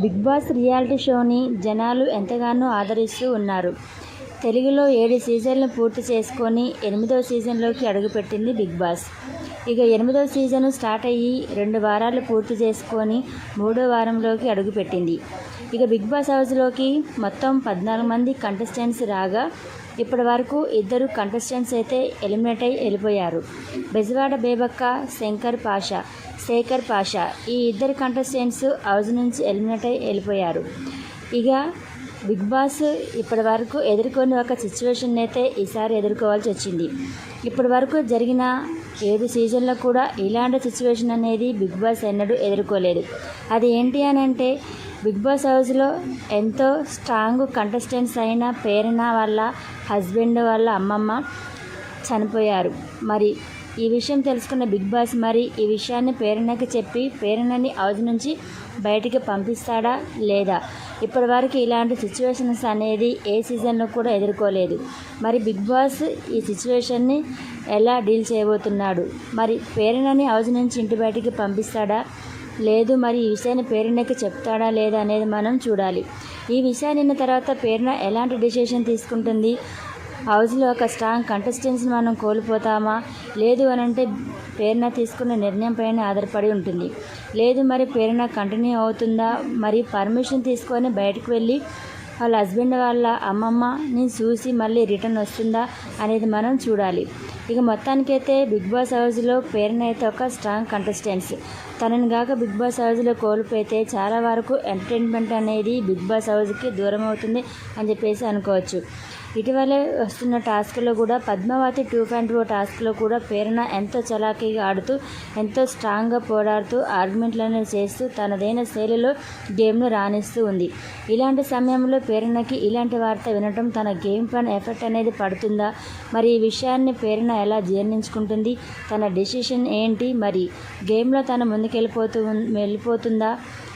Big boss reality షోని జనాలు ఎంతగానో ఆదరిస్తూ ఉన్నారు. తెలుగులో ఏడు సీజన్లు పూర్తి చేసుకొని ఎనిమిదవ సీజన్లోకి అడుగుపెట్టింది బిగ్ బాస్. ఇక ఎనిమిదవ సీజన్ స్టార్ట్ అయ్యి రెండు వారాలు పూర్తి చేసుకొని మూడో వారంలోకి అడుగుపెట్టింది. ఇక బిగ్ బాస్ హౌస్లోకి మొత్తం పద్నాలుగు మంది కంటెస్టెంట్స్ రాగా ఇప్పటి వరకు ఇద్దరు కంటెస్టెంట్స్ అయితే ఎలిమినేట్ అయి వెళ్ళిపోయారు. బెజవాడ బేబక్క శంకర్ పాషా శేఖర్ పాషా ఈ ఇద్దరు కంటెస్టెంట్స్ హౌస్ నుంచి ఎలిమినేట్ అయి వెళ్ళిపోయారు. ఇక బిగ్ బాస్ ఇప్పటి వరకు ఎదుర్కొని ఒక సిచ్యువేషన్ అయితే ఈసారి ఎదుర్కోవాల్సి వచ్చింది. ఇప్పటి వరకు జరిగిన ఏడు సీజన్లో కూడా ఇలాంటి సిచ్యువేషన్ అనేది బిగ్ బాస్ ఎన్నడూ ఎదుర్కోలేదు. అది ఏంటి అని అంటే బిగ్ బాస్ హౌస్లో ఎంతో స్ట్రాంగ్ కంటెస్టెంట్స్ అయిన పేరణ వాళ్ళ హస్బెండ్ వాళ్ళ అమ్మమ్మ చనిపోయారు. మరి ఈ విషయం తెలుసుకున్న బిగ్ బాస్ మరి ఈ విషయాన్ని పేరణకి చెప్పి పేరణని హౌస్ నుంచి బయటికి పంపిస్తాడా లేదా? ఇప్పటి వరకు ఇలాంటి సిచ్యువేషన్స్ అనేది ఏ సీజన్లో కూడా ఎదుర్కోలేదు. మరి బిగ్ బాస్ ఈ సిచ్యువేషన్ని ఎలా డీల్ చేయబోతున్నాడు? మరి పేరణని హౌస్ నుంచి ఇంటి బయటికి పంపిస్తాడా? లేదు మరి ఈ విషయాన్ని పేరునకి చెప్తాడా లేదా అనేది మనం చూడాలి. ఈ విషయాన్ని విన్న తర్వాత పేరున ఎలాంటి డిసిషన్ తీసుకుంటుంది? హౌస్లో ఒక స్ట్రాంగ్ కంటెస్టెన్స్ని మనం కోల్పోతామా? లేదు అని అంటే పేరున తీసుకున్న నిర్ణయం పైన ఆధారపడి ఉంటుంది. లేదు మరి పేరున కంటిన్యూ అవుతుందా? మరి పర్మిషన్ తీసుకొని బయటకు వెళ్ళి వాళ్ళ హస్బెండ్ వాళ్ళ అమ్మమ్మని చూసి మళ్ళీ రిటర్న్ వస్తుందా అనేది మనం చూడాలి. ఇక మొత్తానికైతే బిగ్ బాస్ హౌస్లో పేరున అయితే ఒక స్ట్రాంగ్ కంటెస్టెంట్స్. తనని కాక బిగ్ బాస్ హౌస్లో కోల్పోతే చాలా వరకు ఎంటర్టైన్మెంట్ అనేది బిగ్ బాస్ హౌస్కి దూరం అవుతుంది అని చెప్పేసి అనుకోవచ్చు. ఇటీవలే వస్తున్న టాస్క్లో కూడా పద్మావతి టూ పాయింట్ ఓ టాస్క్లో కూడా ప్రేరణ ఎంతో చలాకీగా ఆడుతూ ఎంతో స్ట్రాంగ్గా పోరాడుతూ ఆర్గ్యుమెంట్లను చేస్తూ తనదైన శైలిలో గేమ్ను రాణిస్తూ ఉంది. ఇలాంటి సమయంలో ప్రేరణకి ఇలాంటి వార్త వినటం తన గేమ్ పైన ఎఫెక్ట్ అనేది పడుతుందా? మరి ఈ విషయాన్ని ప్రేరణ ఎలా జీర్ణించుకుంటుంది? తన డెసిషన్ ఏంటి? మరి గేమ్లో తన ముందుకు వెళ్ళిపోతూ వెళ్ళిపోతుందా?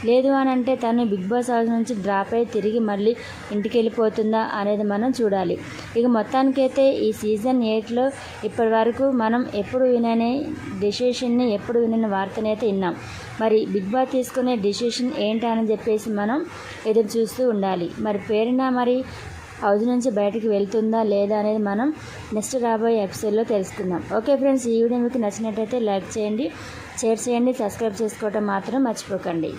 లేదు అని అంటే తను బిగ్ బాస్ హౌస్ నుంచి డ్రాప్ అయి తిరిగి మళ్ళీ ఇంటికి వెళ్ళిపోతుందా అనేది మనం చూడాలి. ఇక మొత్తానికైతే ఈ సీజన్ ఎయిట్లో ఇప్పటి వరకు మనం ఎప్పుడు వినని డెసిషన్ని ఎప్పుడు వినని వార్తని అయితే విన్నాం. మరి బిగ్ బాస్ తీసుకునే డెసిషన్ ఏంటి అని చెప్పేసి మనం ఎదురు చూస్తూ ఉండాలి. మరి పేరున మరి హౌస్ నుంచి బయటకు వెళ్తుందా లేదా అనేది మనం నెక్స్ట్ రాబోయే ఎపిసోడ్లో తెలుసుకుందాం. ఓకే ఫ్రెండ్స్ ఈ వీడియో మీకు నచ్చినట్టయితే లైక్ చేయండి షేర్ చేయండి సబ్స్క్రైబ్ చేసుకోవటం మాత్రం మర్చిపోకండి.